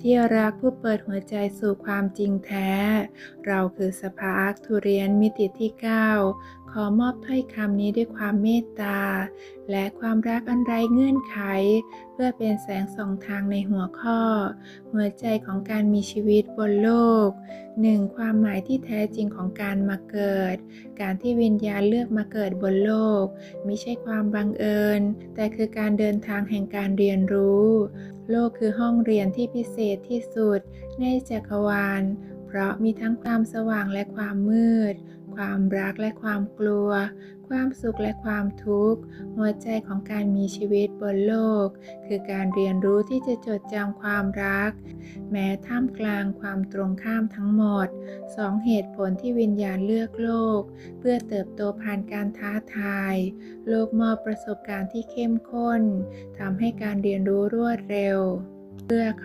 ที่รักผู้เปิดหัวใจสู่ความจริงแท้ เราคือสภาอาร์คทูเรียนมิติที่ 9 ขอมอบถ้อยคำนี้ด้วยความเมตตา และความรักอันไร้เงื่อนไข เพื่อเป็นแสงส่องทางในหัวข้อ หัวใจของการมีชีวิตบนโลก 1. ความหมายที่แท้จริงของการมาเกิด การที่วิญญาณเลือกมาเกิดบนโลก ไม่ใช่ความบังเอิญ แต่คือการเดินทางแห่งการเรียนรู้ โลกคือห้องเรียนที่พิเศษที่สุดในจักรวาล เพราะมีทั้งความสว่างและความมืด ความรักและความกลัว ความสุขและความทุกข์ หัวใจของการมีชีวิตบนโลก คือการเรียนรู้ที่จะจดจำความรัก แม้ท่ามกลางความตรงข้ามทั้งหมดสองเหตุผลที่วิญญาณเลือกโลก เพื่อเติบโตผ่านการท้าทาย โลกมอบประสบการณ์ที่เข้มข้นทำให้การเรียนรู้รวดเร็ว เพื่อเข้า